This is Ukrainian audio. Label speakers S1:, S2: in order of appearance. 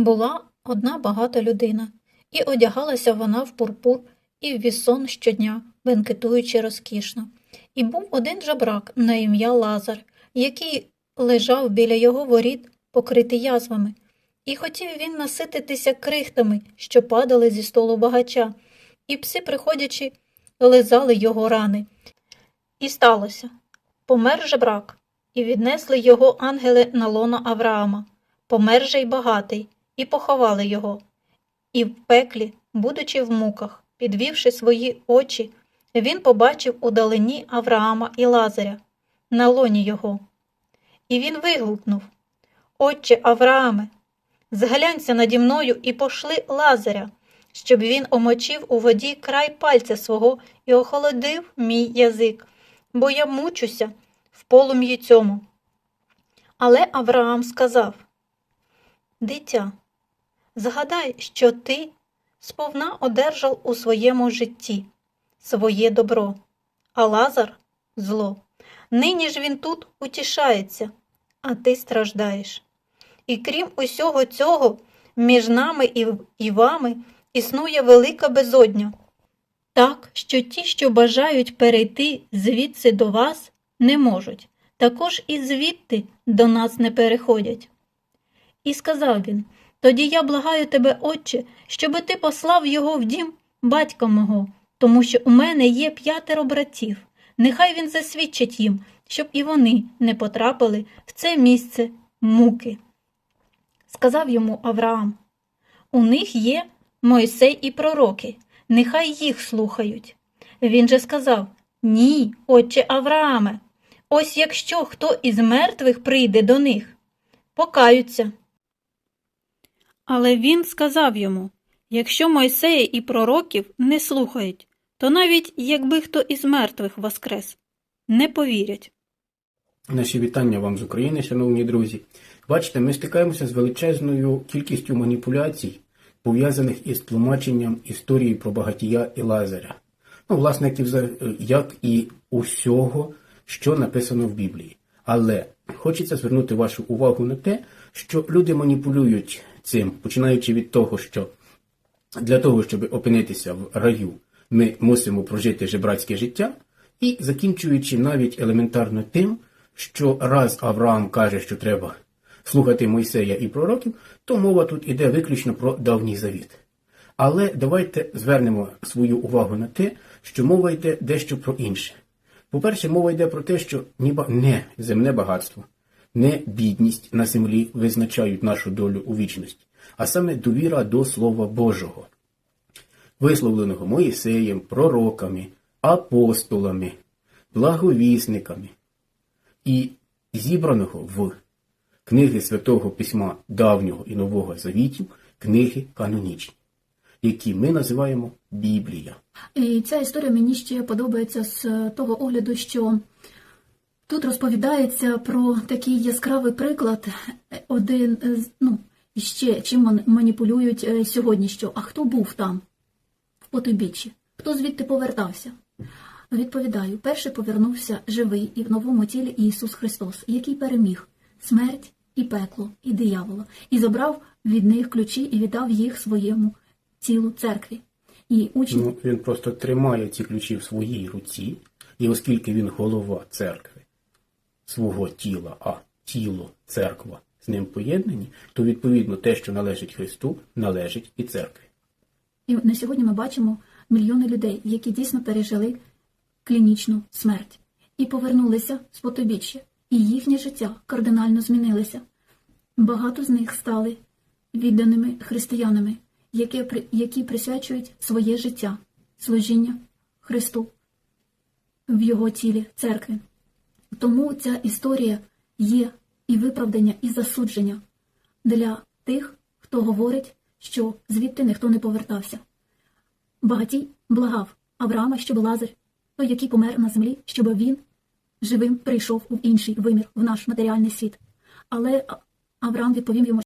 S1: Була одна багата людина, і одягалася вона в пурпур і в вісон щодня, бенкетуючи розкішно. І був один жебрак на ім'я Лазар, який лежав біля його воріт, покритий язвами. І хотів він насититися крихтами, що падали зі столу багача, і пси, приходячи, лизали його рани. І сталося помер жебрак, і віднесли його ангели на лоно Авраама, помер же й багатий, і поховали його. І в пеклі, будучи в муках, підвівши свої очі, він побачив удалині Авраама і Лазаря, на лоні його. І він вигукнув Отче Аврааме, зглянься наді мною і пошли Лазаря, щоб він омочив у воді край пальця свого і охолодив мій язик, бо я мучуся в полум'ї цьому. Але Авраам сказав Дитя, згадай, що ти сповна одержав у своєму житті своє добро, а Лазар зло. Нині ж він тут утішається, а ти страждаєш. І крім усього цього, між нами і, і вами існує велика безодня. Так, що ті, що бажають перейти звідси до вас, не можуть, також і звідти до нас не переходять. І сказав він Тоді я благаю тебе, отче, щоби ти послав його в дім батька мого, тому що у мене є п'ятеро братів. Нехай він засвідчить їм, щоб і вони не потрапили в це місце муки. Сказав йому Авраам У них є Мойсей і пророки, нехай їх слухають. Він же сказав Ні, отче Аврааме, ось якщо хто із мертвих прийде до них, покаються. Але він сказав йому якщо Мойсея і пророків не слухають, то навіть якби хто із мертвих воскрес, не повірять.
S2: Наші вітання вам з України, шановні друзі. Бачите, ми стикаємося з величезною кількістю маніпуляцій, пов'язаних із тлумаченням історії про багатія і Лазаря. Ну, власне, як і, усього, що написано в Біблії. Але хочеться звернути вашу увагу на те, що люди маніпулюють цим, починаючи від того, що для того, щоб опинитися в раю, ми мусимо прожити жебрацьке життя, і закінчуючи навіть елементарно тим, що раз Авраам каже, що треба слухати Мойсея і пророків, то мова тут іде виключно про давній завіт. Але давайте звернемо свою увагу на те, що мова йде дещо про інше. По-перше, мова йде про те, що ніби не земне багатство, не бідність на землі визначають нашу долю у вічності, а саме довіра до Слова Божого, висловленого Моїсеєм, пророками, апостолами, благовісниками і зібраного в книги Святого Письма Давнього і Нового Завітів, книги канонічні, які ми називаємо Біблія.
S3: І ця історія мені ще подобається з того огляду, що тут розповідається про такий яскравий приклад, один з- ну, ще чим маніпулюють е, сьогодні, що а хто був там, в потойбіччі? Хто звідти повертався? Відповідаю, перший повернувся живий і в новому тілі Ісус Христос, який переміг смерть і пекло, і диявола, і забрав від них ключі і віддав їх своєму тілу церкві. І учні
S2: Ну, він просто тримає ці ключі в своїй руці, і оскільки він голова церкви, свого тіла, а тіло, церква з ним поєднані, то відповідно те, що належить Христу, належить і церкві.
S3: І на сьогодні ми бачимо мільйони людей, які дійсно пережили клінічну смерть і повернулися з потобіччя, і їхнє життя кардинально змінилося. Багато з них стали відданими християнами, які, які присвячують своє життя, служіння Христу в його тілі церкви. Тому ця історія є і виправдання, і засудження для тих, хто говорить, що звідти ніхто не повертався. Багатій благав Авраама, щоб Лазар, той, який помер на землі, щоб він живим прийшов у інший вимір, в наш матеріальний світ. Але Авраам відповів йому,